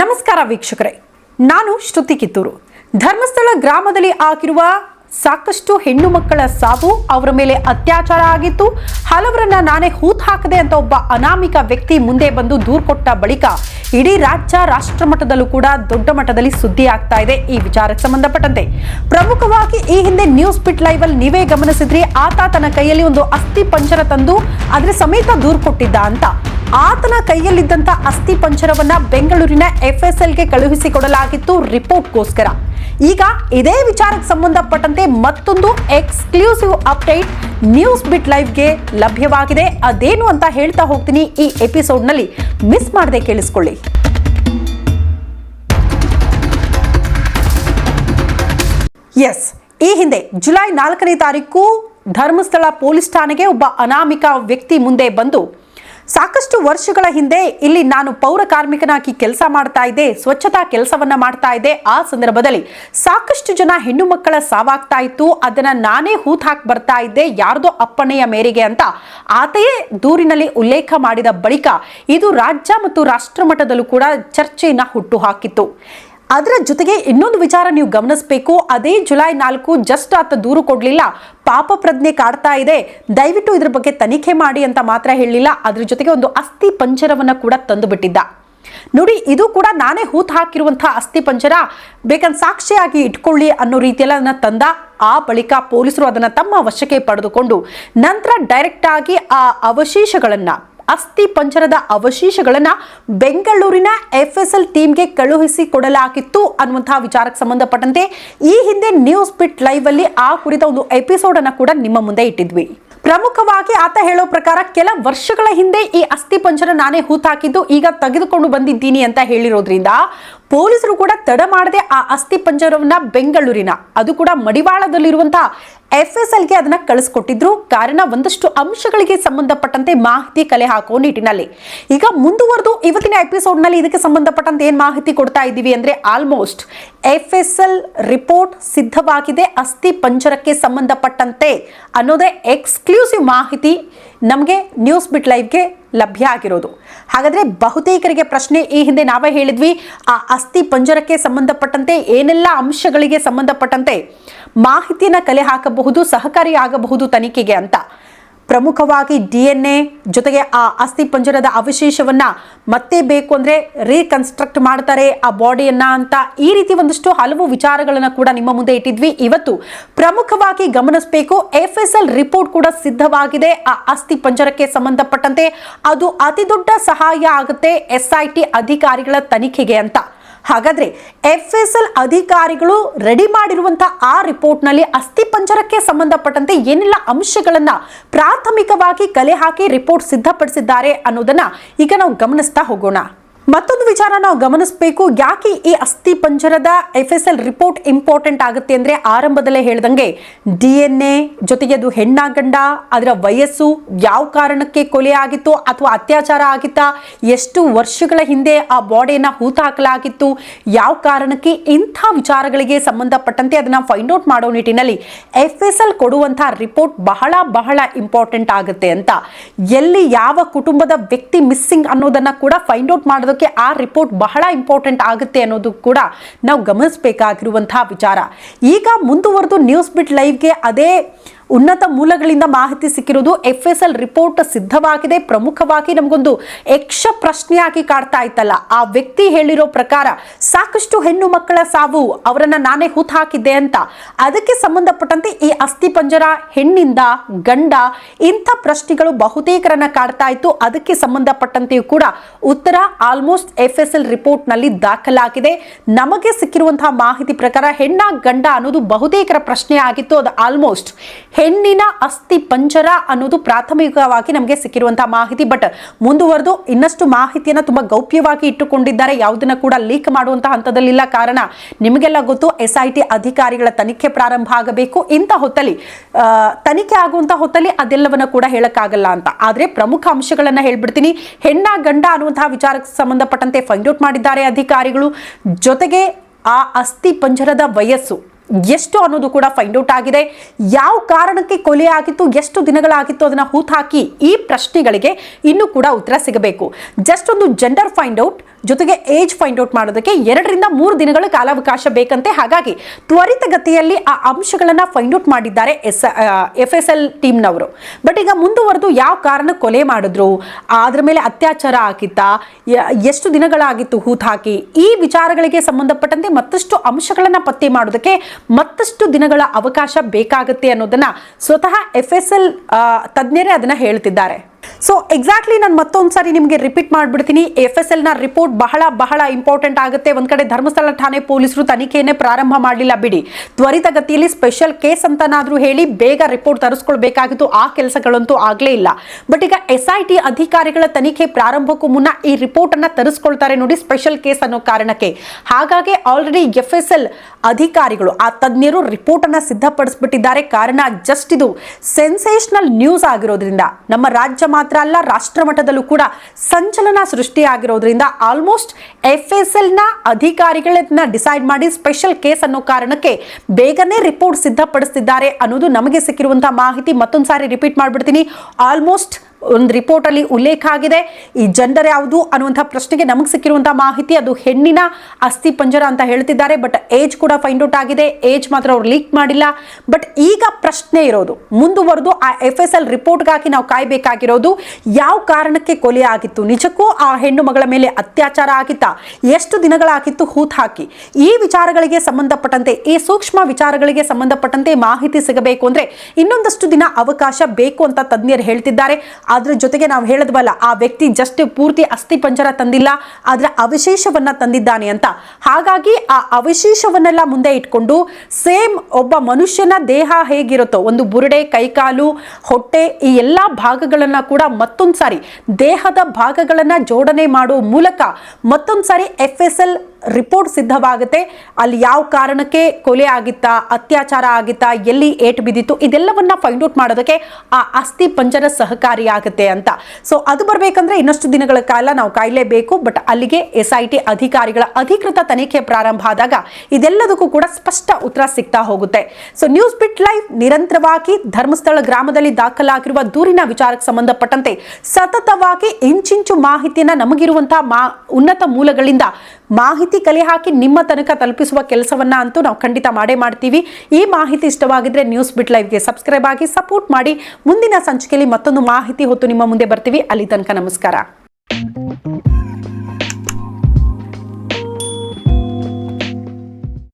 ನಮಸ್ಕಾರ ವೀಕ್ಷಕರೇ. ನಾನು ಶ್ರುತಿ ಕಿತ್ತೂರು. ಧರ್ಮಸ್ಥಳ ಗ್ರಾಮದಲ್ಲಿ ಆಗಿರುವ ಸಾಕಷ್ಟು ಹೆಣ್ಣು ಮಕ್ಕಳ ಸಾವು ಅವರ ಮೇಲೆ ಅತ್ಯಾಚಾರ ಆಗಿತ್ತು. ಹಲವರನ್ನ ನಾನೇ ಹೂತ್ ಹಾಕದೆ ಅಂತ ಒಬ್ಬ ಅನಾಮಿಕ ವ್ಯಕ್ತಿ ಮುಂದೆ ಬಂದು ದೂರು ಕೊಟ್ಟ ಬಳಿಕ ಇಡೀ ರಾಜ್ಯ ರಾಷ್ಟ್ರ ಮಟ್ಟದಲ್ಲೂ ಕೂಡ ದೊಡ್ಡ ಮಟ್ಟದಲ್ಲಿ ಸುದ್ದಿ ಆಗ್ತಾ ಇದೆ ಈ ವಿಚಾರಕ್ಕೆ ಸಂಬಂಧಪಟ್ಟಂತೆ. ಪ್ರಮುಖವಾಗಿ ಈ ಹಿಂದೆ ನ್ಯೂಸ್ ಪಿಟ್ ಲೈವ್ ಅಲ್ಲಿ ನೀವೇ ಗಮನಿಸಿದ್ರಿ. ಆತ ತನ್ನ ಕೈಯಲ್ಲಿ ಒಂದು ಅಸ್ಥಿ ಪಂಚರ ತಂದು ಅದರ ಸಮೇತ ದೂರು ಕೊಟ್ಟಿದ್ದ ಅಂತ. ಆತನ ಕೈಯಲ್ಲಿದ್ದಂತ ಅಸ್ಥಿ ಪಂಜರವನ್ನ ಬೆಂಗಳೂರಿನ ಎಫ್ಎಸ್ಎಲ್ಗೆ ಕಳುಹಿಸಿಕೊಡಲಾಗಿತ್ತು ರಿಪೋರ್ಟ್ಗೋಸ್ಕರ. ಈಗ ಇದೇ ವಿಚಾರಕ್ಕೆ ಸಂಬಂಧಪಟ್ಟಂತೆ ಮತ್ತೊಂದು ಎಕ್ಸ್ಕ್ಲೂಸಿವ್ ಅಪ್ಡೇಟ್ ನ್ಯೂಸ್ ಬಿಟ್ ಲೈವ್ಗೆ ಲಭ್ಯವಾಗಿದೆ. ಅದೇನು ಅಂತ ಹೇಳ್ತಾ ಹೋಗ್ತೀನಿ ಈ ಎಪಿಸೋಡ್ನಲ್ಲಿ. ಮಿಸ್ ಮಾಡದೆ ಕೇಳಿಸ್ಕೊಳ್ಳಿ. ಎಸ್, ಈ ಹಿಂದೆ ಜುಲೈ ನಾಲ್ಕನೇ ತಾರೀಕು ಧರ್ಮಸ್ಥಳ ಪೊಲೀಸ್ ಠಾಣೆಗೆ ಒಬ್ಬ ಅನಾಮಿಕ ವ್ಯಕ್ತಿ ಮುಂದೆ ಬಂದು ಸಾಕಷ್ಟು ವರ್ಷಗಳ ಹಿಂದೆ ಇಲ್ಲಿ ನಾನು ಪೌರ ಕಾರ್ಮಿಕನಾಗಿ ಕೆಲಸ ಮಾಡ್ತಾ ಇದ್ದೆ, ಸ್ವಚ್ಛತಾ ಕೆಲಸವನ್ನ ಮಾಡ್ತಾ ಇದ್ದೆ. ಆ ಸಂದರ್ಭದಲ್ಲಿ ಸಾಕಷ್ಟು ಜನ ಹೆಣ್ಣು ಮಕ್ಕಳ ಸಾವಾಗ್ತಾ ಇತ್ತು. ಅದನ್ನ ನಾನೇ ಹೂತ್ ಹಾಕಿ ಬರ್ತಾ ಇದ್ದೆ, ಯಾರ್ದೋ ಅಪ್ಪಣೆಯ ಮೇರೆಗೆ ಅಂತ ಆತೆಯೇ ದೂರಿನಲ್ಲಿ ಉಲ್ಲೇಖ ಮಾಡಿದ ಬಳಿಕ ಇದು ರಾಜ್ಯ ಮತ್ತು ರಾಷ್ಟ್ರ ಮಟ್ಟದಲ್ಲೂ ಕೂಡ ಚರ್ಚೆಯನ್ನ ಹುಟ್ಟು ಹಾಕಿತ್ತು. ಅದರ ಜೊತೆಗೆ ಇನ್ನೊಂದು ವಿಚಾರ ನೀವು ಗಮನಿಸಬೇಕು. ಅದೇ ಜುಲೈ ನಾಲ್ಕು ಜಸ್ಟ್ ಆತ ದೂರು ಕೊಡಲಿಲ್ಲ. ಪಾಪ ಪ್ರಜ್ಞೆ ಕಾಡ್ತಾ ಇದೆ. ದಯವಿಟ್ಟು ಇದ್ರ ಬಗ್ಗೆ ತನಿಖೆ ಮಾಡಿ ಅಂತ ಮಾತ್ರ ಹೇಳಲಿಲ್ಲ ಅದ್ರ ಜೊತೆಗೆ ಒಂದು ಅಸ್ಥಿ ಪಂಜರವನ್ನ ಕೂಡ ತಂದು ಬಿಟ್ಟಿದ್ದ ನೋಡಿ, ಇದು ಕೂಡ ನಾನೇ ಹೂತ್ ಹಾಕಿರುವಂತಹ ಅಸ್ಥಿ ಪಂಜರ ಬೇಕಂದ್ ಸಾಕ್ಷಿಯಾಗಿ ಇಟ್ಕೊಳ್ಳಿ ಅನ್ನೋ ರೀತಿಯಲ್ಲಿ ಅದನ್ನ ತಂದ. ಆ ಬಳಿಕ ಪೊಲೀಸರು ಅದನ್ನ ತಮ್ಮ ವಶಕ್ಕೆ ಪಡೆದುಕೊಂಡು ನಂತರ ಡೈರೆಕ್ಟ್ ಆಗಿ ಆ ಅವಶೇಷಗಳನ್ನ ಅಸ್ಥಿ ಪಂಜರದ ಅವಶೇಷಗಳನ್ನು ಬೆಂಗಳೂರಿನ ಎಫ್ ಎಸ್ ಎಲ್ ಟೀಮ್ಗೆ ಕಳುಹಿಸಿ ಕೊಡಲಾಗಿತ್ತು ಅನ್ನುವಂತಹ ವಿಚಾರಕ್ಕೆ ಸಂಬಂಧಪಟ್ಟಂತೆ ಈ ಹಿಂದೆ ನ್ಯೂಸ್ ಬಿಟ್ ಲೈವ್ ಅಲ್ಲಿ ಆ ಕುರಿತ ಒಂದು ಎಪಿಸೋಡ್ ಅನ್ನು ಕೂಡ ನಿಮ್ಮ ಮುಂದೆ ಇಟ್ಟಿದ್ವಿ. ಪ್ರಮುಖವಾಗಿ ಆತ ಹೇಳೋ ಪ್ರಕಾರ ಕೆಲ ವರ್ಷಗಳ ಹಿಂದೆ ಈ ಅಸ್ಥಿ ಪಂಜರ ನಾನೇ ಹೂತಾಕಿದ್ದು, ಈಗ ತೆಗೆದುಕೊಂಡು ಬಂದಿದ್ದೀನಿ ಅಂತ ಹೇಳಿರೋದ್ರಿಂದ ಪೊಲೀಸರು ಕೂಡ ತಡ ಮಾಡದೆ ಆ ಅಸ್ಥಿ ಪಂಜರವನ್ನ ಬೆಂಗಳೂರಿನ, ಅದು ಕೂಡ ಮಡಿವಾಳದಲ್ಲಿರುವಂತಹ ಎಫ್ ಎಸ್ ಎಲ್ಗೆ ಅದನ್ನ ಕಳಿಸ್ಕೊಟ್ಟಿದ್ರು. ಕಾರಣ ಒಂದಷ್ಟು ಅಂಶಗಳಿಗೆ ಸಂಬಂಧಪಟ್ಟಂತೆ ಮಾಹಿತಿ ಕಲೆ ಹಾಕುವ ನಿಟ್ಟಿನಲ್ಲಿ. ಈಗ ಮುಂದುವರೆದು ಇವತ್ತಿನ ಎಪಿಸೋಡ್ನಲ್ಲಿ ಇದಕ್ಕೆ ಸಂಬಂಧಪಟ್ಟಂತೆ ಏನ್ ಮಾಹಿತಿ ಕೊಡ್ತಾ ಇದ್ದೀವಿ ಅಂದ್ರೆ almost F S L report ಸಿದ್ಧವಾಗಿದೆ. ಅಸ್ಥಿ ಪಂಜರಕ್ಕೆ ಸಂಬಂಧಪಟ್ಟಂತೆ ಅನ್ನೋದೇ ಎಕ್ಸ್ಕ್ಲೂಸಿವ್ ಮಾಹಿತಿ. ನಮಗೆ ನ್ಯೂಸ್ ಬಿಟ್ ಲೈವ್ಗೆ ಲಭ್ಯ ಆಗಿರೋದು. ಹಾಗಾದರೆ ಬಹುತೇಕರಿಗೆ ಪ್ರಶ್ನೆ ಈ ಹಿಂದೆ ನಾವೇ ಹೇಳಿದ್ವಿ, ಆ ಅಸ್ಥಿ ಪಂಜರಕ್ಕೆ ಸಂಬಂಧಪಟ್ಟಂತೆ, ಏನೆಲ್ಲ ಅಂಶಗಳಿಗೆ ಸಂಬಂಧಪಟ್ಟಂತೆ ಮಾಹಿತಿನ ಕಲೆ ಹಾಕಬಹುದು ಸಹಕಾರಿಯಾಗಬಹುದು ತನಿಖೆಗೆ ಅಂತ. ಪ್ರಮುಖವಾಗಿ ಡಿ ಎನ್ ಎ ಜೊತೆಗೆ ಆ ಅಸ್ಥಿ ಪಂಜರದ ಅವಶೇಷವನ್ನ ಮತ್ತೆ ಬೇಕು ಅಂದರೆ ರೀಕನ್ಸ್ಟ್ರಕ್ಟ್ ಮಾಡ್ತಾರೆ ಆ ಬಾಡಿಯನ್ನ ಅಂತ ಈ ರೀತಿ ಒಂದಷ್ಟು ಹಲವು ವಿಚಾರಗಳನ್ನ ಕೂಡ ನಿಮ್ಮ ಮುಂದೆ ಇಟ್ಟಿದ್ವಿ. ಇವತ್ತು ಪ್ರಮುಖವಾಗಿ ಗಮನಿಸಬೇಕು ಎಫ್ ಎಸ್ ಎಲ್ ರಿಪೋರ್ಟ್ ಕೂಡ ಸಿದ್ಧವಾಗಿದೆ. ಆ ಅಸ್ಥಿ ಪಂಜರಕ್ಕೆ ಸಂಬಂಧಪಟ್ಟಂತೆ ಅದು ಅತಿ ದೊಡ್ಡ ಸಹಾಯ ಆಗುತ್ತೆ ಎಸ್ ಐ ಟಿ ಅಧಿಕಾರಿಗಳ ತನಿಖೆಗೆ ಅಂತ. ಹಾಗಾದ್ರೆ ಎಫ್ ಎಸ್ ಎಲ್ ಅಧಿಕಾರಿಗಳು ರೆಡಿ ಮಾಡಿರುವಂಥ ಆ ರಿಪೋರ್ಟ್ನಲ್ಲಿ ಅಸ್ಥಿ ಪಂಜರಕ್ಕೆ ಸಂಬಂಧಪಟ್ಟಂತೆ ಏನೆಲ್ಲ ಅಂಶಗಳನ್ನು ಪ್ರಾಥಮಿಕವಾಗಿ ಕಲೆ ಹಾಕಿ ರಿಪೋರ್ಟ್ ಸಿದ್ಧಪಡಿಸಿದ್ದಾರೆ ಅನ್ನೋದನ್ನ ಈಗ ನಾವು ಗಮನಿಸ್ತಾ ಹೋಗೋಣ. ಮತ್ತೊಂದು ವಿಚಾರ ನಾವು ಗಮನಿಸಬೇಕು. ಯಾಕೆ ಈ ಅಸ್ಥಿ ಪಂಜರದ F S L report important ಆಗುತ್ತೆ ಅಂದ್ರೆ ಆರಂಭದಲ್ಲೇ ಹೇಳ್ದಂಗೆ ಡಿ ಎನ್ ಎ ಜೊತೆಗೆ ಅದು ಹೆಣ್ಣ ಗಂಡ ಅದರ ವಯಸ್ಸು ಯಾವ ಕಾರಣಕ್ಕೆ ಕೊಲೆ ಆಗಿತ್ತು ಅಥವಾ ಅತ್ಯಾಚಾರ ಆಗಿತ್ತಾ, ಎಷ್ಟು ವರ್ಷಗಳ ಹಿಂದೆ ಆ ಬಾಡಿಯನ್ನು ಹೂತ ಹಾಕಲಾಗಿತ್ತು, ಯಾವ ಕಾರಣಕ್ಕೆ ಇಂಥ ವಿಚಾರಗಳಿಗೆ ಸಂಬಂಧಪಟ್ಟಂತೆ ಅದನ್ನ ಫೈಂಡ್ ಔಟ್ ಮಾಡೋ ನಿಟ್ಟಿನಲ್ಲಿ ಎಫ್ ಎಸ್ ಎಲ್ ಕೊಡುವಂಥ ರಿಪೋರ್ಟ್ ಬಹಳ ಬಹಳ ಇಂಪಾರ್ಟೆಂಟ್ ಆಗುತ್ತೆ ಅಂತ. ಎಲ್ಲಿ ಯಾವ ಕುಟುಂಬದ ವ್ಯಕ್ತಿ ಮಿಸ್ಸಿಂಗ್ ಅನ್ನೋದನ್ನ ಕೂಡ ಫೈಂಡ್ ಔಟ್ ಮಾಡೋದಕ್ಕೆ ಆ ರಿಪೋರ್ಟ್ ಬಹಳ ಇಂಪಾರ್ಟೆಂಟ್ ಆಗುತ್ತೆ ಅನ್ನೋದು ಕೂಡ ನಾವು ಗಮನಿಸಬೇಕಾಗಿರುವಂತಹ ವಿಚಾರ. ಈಗ ಮುಂದುವರೆದು ನ್ಯೂಸ್ ಬಿಟ್ ಲೈವ್ಗೆ ಅದೇ ಉನ್ನತ ಮೂಲಗಳಿಂದ ಮಾಹಿತಿ ಸಿಕ್ಕಿರೋದು ಎಫ್ ಎಸ್ ಎಲ್ ರಿಪೋರ್ಟ್ ಸಿದ್ಧವಾಗಿದೆ. ಪ್ರಮುಖವಾಗಿ ನಮಗೊಂದು ಯಕ್ಷ ಪ್ರಶ್ನೆಯಾಗಿ ಕಾಡ್ತಾ ಇತ್ತಲ್ಲ. ಆ ವ್ಯಕ್ತಿ ಹೇಳಿರೋ ಪ್ರಕಾರ ಸಾಕಷ್ಟು ಹೆಣ್ಣು ಮಕ್ಕಳ ಸಾವು ಅವರನ್ನ ನಾನೇ ಹುತ್ ಹಾಕಿದ್ದೆ ಅಂತ. ಅದಕ್ಕೆ ಸಂಬಂಧಪಟ್ಟಂತೆ ಈ ಅಸ್ಥಿ ಪಂಜರ, ಹೆಣ್ಣಿಂದ, ಗಂಡ ಇಂಥ ಪ್ರಶ್ನೆಗಳು ಬಹುತೇಕರನ್ನ ಕಾಡ್ತಾ ಇತ್ತು. ಅದಕ್ಕೆ ಸಂಬಂಧಪಟ್ಟಂತೆಯೂ ಕೂಡ ಉತ್ತರ ಆಲ್ಮೋಸ್ಟ್ ಎಫ್ ಎಸ್ ಎಲ್ ರಿಪೋರ್ಟ್ನಲ್ಲಿ ದಾಖಲಾಗಿದೆ. ನಮಗೆ ಸಿಕ್ಕಿರುವಂತಹ ಮಾಹಿತಿ ಪ್ರಕಾರ ಹೆಣ್ಣ, ಗಂಡ ಅನ್ನೋದು ಬಹುತೇಕರ ಪ್ರಶ್ನೆ ಆಗಿತ್ತು ಅದು ಆಲ್ಮೋಸ್ಟ್ ಹೆಣ್ಣಿನ ಅಸ್ಥಿ ಪಂಜರ ಅನ್ನೋದು ಪ್ರಾಥಮಿಕವಾಗಿ ನಮಗೆ ಸಿಕ್ಕಿರುವಂತಹ ಮಾಹಿತಿ. ಬಟ್ ಮುಂದುವರೆದು ಇನ್ನಷ್ಟು ಮಾಹಿತಿಯನ್ನ ತುಂಬಾ ಗೌಪ್ಯವಾಗಿ ಇಟ್ಟುಕೊಂಡಿದ್ದಾರೆ. ಯಾವುದನ್ನ ಕೂಡ ಲೀಕ್ ಮಾಡುವಂತಹ ಹಂತದಲ್ಲಿಲ್ಲ. ಕಾರಣ ನಿಮಗೆಲ್ಲ ಗೊತ್ತು ಎಸ್ ಐ ಟಿ ಅಧಿಕಾರಿಗಳ ತನಿಖೆ ಪ್ರಾರಂಭ ಆಗಬೇಕು. ಇಂಥ ಹೊತ್ತಲ್ಲಿ ತನಿಖೆ ಆಗುವಂತಹ ಹೊತ್ತಲ್ಲಿ ಅದೆಲ್ಲವನ್ನ ಕೂಡ ಹೇಳಕ್ಕಾಗಲ್ಲ ಅಂತ. ಆದ್ರೆ ಪ್ರಮುಖ ಅಂಶಗಳನ್ನ ಹೇಳ್ಬಿಡ್ತೀನಿ. ಹೆಣ್ಣ, ಗಂಡ ಅನ್ನುವಂತಹ ವಿಚಾರಕ್ಕೆ ಸಂಬಂಧಪಟ್ಟಂತೆ ಫೈಂಡ್ ಔಟ್ ಮಾಡಿದ್ದಾರೆ ಅಧಿಕಾರಿಗಳು. ಜೊತೆಗೆ ಆ ಅಸ್ಥಿ ಪಂಜರದ ವಯಸ್ಸು ಎಷ್ಟು ಅನ್ನೋದು ಕೂಡ ಫೈಂಡ್ ಔಟ್ ಆಗಿದೆ. ಯಾವ ಕಾರಣಕ್ಕೆ ಕೊಲೆ ಆಗಿತ್ತು, ಎಷ್ಟು ದಿನಗಳಾಗಿತ್ತು ಅದನ್ನ ಹಾಕಿ ಈ ಪ್ರಶ್ನೆಗಳಿಗೆ ಇನ್ನೂ ಕೂಡ ಉತ್ತರ ಸಿಗಬೇಕು. ಜಸ್ಟ್ ಒಂದು ಜೆಂಡರ್ ಫೈಂಡ್ ಔಟ್ ಜೊತೆಗೆ ಏಜ್ ಫೈಂಡ್ ಔಟ್ ಮಾಡೋದಕ್ಕೆ ಎರಡರಿಂದ ಮೂರು ದಿನಗಳ ಕಾಲಾವಕಾಶ ಬೇಕಂತೆ. ಹಾಗಾಗಿ ತ್ವರಿತಗತಿಯಲ್ಲಿ ಆ ಅಂಶಗಳನ್ನು ಫೈಂಡ್ ಔಟ್ ಮಾಡಿದ್ದಾರೆ ಎಸ್ ಎಫ್ ಎಸ್ ಎಲ್ ಟೀಮ್ನವರು ಬಟ್ ಈಗ ಮುಂದುವರೆದು ಯಾವ ಕಾರಣ ಕೊಲೆ ಮಾಡಿದ್ರು ಅದರ ಮೇಲೆ ಅತ್ಯಾಚಾರ ಆಗಿತ್ತಾ ಎಷ್ಟು ದಿನಗಳಾಗಿತ್ತು ಹೂತ್ ಹಾಕಿ ಈ ವಿಚಾರಗಳಿಗೆ ಸಂಬಂಧಪಟ್ಟಂತೆ ಮತ್ತಷ್ಟು ಅಂಶಗಳನ್ನು ಪತ್ತೆ ಮಾಡೋದಕ್ಕೆ ಮತ್ತಷ್ಟು ದಿನಗಳ ಅವಕಾಶ ಬೇಕಾಗುತ್ತೆ ಅನ್ನೋದನ್ನ ಸ್ವತಃ ಎಫ್ ಎಸ್ ಎಲ್ ತಜ್ಞರೇ ಅದನ್ನ ಹೇಳ್ತಿದ್ದಾರೆ. ಸೊ ಎಕ್ಸಾಕ್ಟ್ಲಿ ನಾನು ಮತ್ತೊಂದು ಸಾರಿ ನಿಮಗೆ ರಿಪೀಟ್ ಮಾಡ್ಬಿಡ್ತೀನಿ. ಎಫ್ ಎಸ್ ಎಲ್ನ ರಿಪೋರ್ಟ್ ಬಹಳ ಬಹಳ ಇಂಪಾರ್ಟೆಂಟ್ ಆಗುತ್ತೆ. ಒಂದ್ ಕಡೆ ಧರ್ಮಸ್ಥಳ ಠಾಣೆ ಪೊಲೀಸರು ತನಿಖೆಯನ್ನೇ ಪ್ರಾರಂಭ ಮಾಡಲಿಲ್ಲ ಬಿಡಿ. ತ್ವರಿತಗತಿಯಲ್ಲಿ ಸ್ಪೆಷಲ್ ಕೇಸ್ ಅಂತನಾದ್ರೂ ಹೇಳಿ ಬೇಗ ರಿಪೋರ್ಟ್ ತರಿಸ್ಕೊಳ್ಬೇಕಾಗಿತ್ತು. ಆ ಕೆಲಸಗಳಂತೂ ಆಗ್ಲೇ ಇಲ್ಲ. ಬಟ್ ಈಗ ಎಸ್ ಐ ಟಿ ಅಧಿಕಾರಿಗಳ ತನಿಖೆ ಪ್ರಾರಂಭಕ್ಕೂ ಮುನ್ನ ಈ ರಿಪೋರ್ಟ್ ಅನ್ನ ತರಿಸ್ಕೊಳ್ತಾರೆ ನೋಡಿ ಸ್ಪೆಷಲ್ ಕೇಸ್ ಅನ್ನೋ ಕಾರಣಕ್ಕೆ. ಹಾಗಾಗಿ ಆಲ್ರೆಡಿ ಎಫ್ ಎಸ್ ಎಲ್ ಅಧಿಕಾರಿಗಳು, ಆ ತಜ್ಞರು ರಿಪೋರ್ಟ್ ಅನ್ನ ಸಿದ್ಧಪಡಿಸ್ಬಿಟ್ಟಿದ್ದಾರೆ. ಕಾರಣ ಜಸ್ಟ್ ಇದು ಸೆನ್ಸೇಷನಲ್ ನ್ಯೂಸ್ ಆಗಿರೋದ್ರಿಂದ ನಮ್ಮ ರಾಜ್ಯ ಮಾತ್ರ ಅಲ್ಲ ರಾಷ್ಟ್ರ ಮಟ್ಟದಲ್ಲೂ ಕೂಡ ಸಂಚಲನ ಸೃಷ್ಟಿಯಾಗಿರೋದ್ರಿಂದ ಆಲ್ಮೋಸ್ಟ್ ಎಫ್ ಎಸ್ ಎಲ್ನ ಅಧಿಕಾರಿಗಳನ್ನ ಡಿಸೈಡ್ ಮಾಡಿ ಸ್ಪೆಷಲ್ ಕೇಸ್ ಅನ್ನೋ ಕಾರಣಕ್ಕೆ ಬೇಗನೆ ರಿಪೋರ್ಟ್ ಸಿದ್ಧಪಡಿಸ್ತಿದ್ದಾರೆ ಅನ್ನೋದು ನಮಗೆ ಸಿಕ್ಕಿರುವಂತಹ ಮಾಹಿತಿ. ಮತ್ತೊಂದು ಸಾರಿ ರಿಪೀಟ್ ಮಾಡ್ಬಿಡ್ತೀನಿ. ಆಲ್ಮೋಸ್ಟ್ ಒಂದು ರಿಪೋರ್ಟ್ ಅಲ್ಲಿ ಉಲ್ಲೇಖ ಆಗಿದೆ. ಈ ಜೆಂಡರ್ ಯಾವುದು ಅನ್ನುವಂಥ ಪ್ರಶ್ನೆಗೆ ನಮಗೆ ಸಿಕ್ಕಿರುವಂಥ ಮಾಹಿತಿ ಅದು ಹೆಣ್ಣಿನ ಅಸ್ಥಿ ಪಂಜರ ಅಂತ ಹೇಳ್ತಿದ್ದಾರೆ. ಬಟ್ ಏಜ್ ಕೂಡ ಫೈಂಡ್ ಔಟ್ ಆಗಿದೆ. ಏಜ್ ಮಾತ್ರ ಅವ್ರು ಲೀಕ್ ಮಾಡಿಲ್ಲ. ಬಟ್ ಈಗ ಪ್ರಶ್ನೆ ಇರೋದು. ಮುಂದುವರೆದು ಆ ಎಫ್ ಎಸ್ ಎಲ್ ರಿಪೋರ್ಟ್ಗಾಗಿ ನಾವು ಕಾಯಬೇಕಾಗಿರೋದು. ಯಾವ ಕಾರಣಕ್ಕೆ ಕೊಲೆ ಆಗಿತ್ತು? ನಿಜಕ್ಕೂ ಆ ಹೆಣ್ಣು ಮಗಳ ಮೇಲೆ ಅತ್ಯಾಚಾರ ಆಗಿತ್ತಾ? ಎಷ್ಟು ದಿನಗಳಾಗಿತ್ತು ಹೂತ್ ಹಾಕಿ? ಈ ವಿಚಾರಗಳಿಗೆ ಸಂಬಂಧಪಟ್ಟಂತೆ, ಈ ಸೂಕ್ಷ್ಮ ವಿಚಾರಗಳಿಗೆ ಸಂಬಂಧಪಟ್ಟಂತೆ ಮಾಹಿತಿ ಸಿಗಬೇಕು ಅಂದ್ರೆ ಇನ್ನೊಂದಷ್ಟು ದಿನ ಅವಕಾಶ ಬೇಕು ಅಂತ ತಜ್ಞರು ಹೇಳ್ತಿದ್ದಾರೆ. ಅದ್ರ ಜೊತೆಗೆ ನಾವು ಹೇಳಿದ್ವಲ್ಲ, ಆ ವ್ಯಕ್ತಿ ಜಸ್ಟ್ ಪೂರ್ತಿ ಅಸ್ಥಿ ಪಂಜರ ತಂದಿಲ್ಲ ಅದರ ಅವಶೇಷವನ್ನ ತಂದಿದ್ದಾನೆ ಅಂತ. ಹಾಗಾಗಿ ಆ ಅವಶೇಷವನ್ನೆಲ್ಲ ಮುಂದೆ ಇಟ್ಕೊಂಡು ಸೇಮ್ ಒಬ್ಬ ಮನುಷ್ಯನ ದೇಹ ಹೇಗಿರುತ್ತೋ, ಒಂದು ಬುರುಡೆ, ಕೈಕಾಲು, ಹೊಟ್ಟೆ, ಈ ಎಲ್ಲ ಭಾಗಗಳನ್ನ ಕೂಡ ಮತ್ತೊಂದು ಸಾರಿ ದೇಹದ ಭಾಗಗಳನ್ನ ಜೋಡಣೆ ಮಾಡುವ ಮೂಲಕ ಮತ್ತೊಂದು ಸಾರಿ ಎಫ್ ಎಸ್ ಎಲ್ ರಿಪೋರ್ಟ್ ಸಿದ್ಧವಾಗುತ್ತೆ. ಅಲ್ಲಿ ಯಾವ ಕಾರಣಕ್ಕೆ ಕೊಲೆ ಆಗಿತ್ತಾ, ಅತ್ಯಾಚಾರ ಆಗಿತ್ತಾ, ಎಲ್ಲಿ ಏಟು ಬಿದ್ದಿತ್ತು, ಇದೆಲ್ಲವನ್ನ ಫೈಂಡ್ ಔಟ್ ಮಾಡೋದಕ್ಕೆ ಆ ಅಸ್ಥಿ ಪಂಜರ ಸಹಕಾರಿಯಾಗುತ್ತೆ ಅಂತ. ಸೊ ಅದು ಬರಬೇಕಂದ್ರೆ ಇನ್ನಷ್ಟು ದಿನಗಳ ಕಾಲ ನಾವು ಕಾಯಲೇಬೇಕು. ಬಟ್ ಅಲ್ಲಿಗೆ ಎಸ್ ಐ ಟಿ ಅಧಿಕಾರಿಗಳ ಅಧಿಕೃತ ತನಿಖೆ ಪ್ರಾರಂಭ ಆದಾಗ ಇದೆಲ್ಲದಕ್ಕೂ ಕೂಡ ಸ್ಪಷ್ಟ ಉತ್ತರ ಸಿಗ್ತಾ ಹೋಗುತ್ತೆ. ಸೊ ನ್ಯೂಸ್ ಬಿಟ್ ಲೈವ್ ನಿರಂತರವಾಗಿ ಧರ್ಮಸ್ಥಳ ಗ್ರಾಮದಲ್ಲಿ ದಾಖಲಾಗಿರುವ ದೂರಿನ ವಿಚಾರಕ್ಕೆ ಸಂಬಂಧಪಟ್ಟಂತೆ ಸತತವಾಗಿ ಇಂಚಿಂಚು ಮಾಹಿತಿಯನ್ನ ನಮಗಿರುವಂತಹ ಮಾ ಉನ್ನತ ಮೂಲಗಳಿಂದ ಮಾಹಿತಿ ಕಲೆ ಹಾಕಿ ನಿಮ್ಮ ತನಕ ತಲುಪಿಸುವ ಕೆಲಸವನ್ನ ಅಂತೂ ನಾವು ಖಂಡಿತ ಮಾಡೇ ಮಾಡ್ತೀವಿ. ಈ ಮಾಹಿತಿ ಇಷ್ಟವಾಗಿದ್ರೆ ನ್ಯೂಸ್ ಬಿಟ್ ಲೈವ್ಗೆ ಸಬ್ಸ್ಕ್ರೈಬ್ ಆಗಿ ಸಪೋರ್ಟ್ ಮಾಡಿ. ಮುಂದಿನ ಸಂಚಿಕೆಯಲ್ಲಿ ಮತ್ತೊಂದು ಮಾಹಿತಿ ಹೊತ್ತು ನಿಮ್ಮ ಮುಂದೆ ಬರ್ತೀವಿ. ಅಲ್ಲಿ ತನಕ ನಮಸ್ಕಾರ.